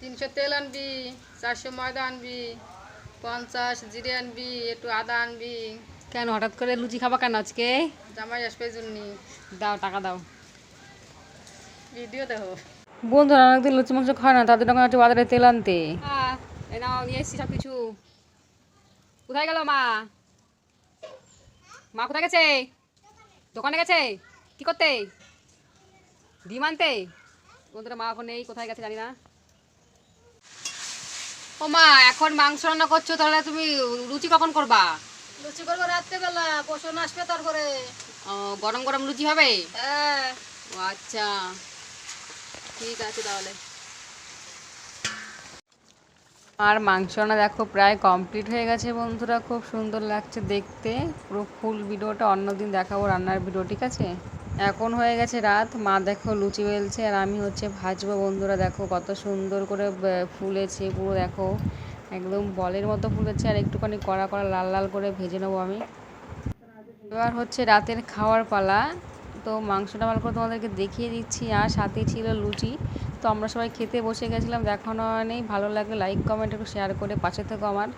তিনশো তেল আনবি চারশো ময়দা আনবি পঞ্চাশ জিরে আনবি একটু আদা আনবি। কেন হঠাৎ করে লুচি খাবা কেন আজকে? জামাই আসবে জন্যি দাও টাকা দাও। ভিডিও দেখো। বন্ধুরা অনেকদিন লুচি মাংস খায় না তাদের দোকানে একটু বাজারে তেল আনতে। এই নাও নিয়ে এসছি সব কিছু কোথায় গেল মা? মা কোথায় গেছে? দোকানে গেছে? কি করতে? ডিম আনতে? বন্ধুরা মা এখন নেই কোথায় গেছে জানি না। ও মা এখন মাংস রান্না করছ তাহলে তুমি লুচি কখন করবা? লুচি করব রাত্রেবেলা পোষণ আসবে তারপরে ও, গরম গরম লুচি হবে? হ্যাঁ। ও আচ্ছা। ঠিক আছে তাহলে। আর মাংস রান্না দেখো প্রায় কমপ্লিট হয়ে গেছে বন্ধুরা খুব সুন্দর লাগছে দেখতে। পুরো ফুল ভিডিওটা অন্যদিন দেখাবো রান্নার ভিডিও ঠিক আছে? এখন হয়ে গেছে রাত। মা দেখো লুচি বেলছে আর আমি হচ্ছে ভাজবো। বন্ধুরা দেখো কত সুন্দর করে ফুলেছে পুরো দেখো। একদম বলের মতো ফুলেছে আর একটুখানি কড়া কড়া লাল লাল করে ভেজে নেব আমি। এবার হচ্ছে রাতের খাওয়ার পালা। তো মাংসটা ভালো করে তোমাদেরকে দেখিয়ে দিচ্ছি। আর সাথে ছিল লুচি। তো আমরা সবাই খেতে বসে গেছিলাম, দেখানো নেই ভালো লাগলে লাইক কমেন্ট একটু শেয়ার করে পাশে থেকো আমার।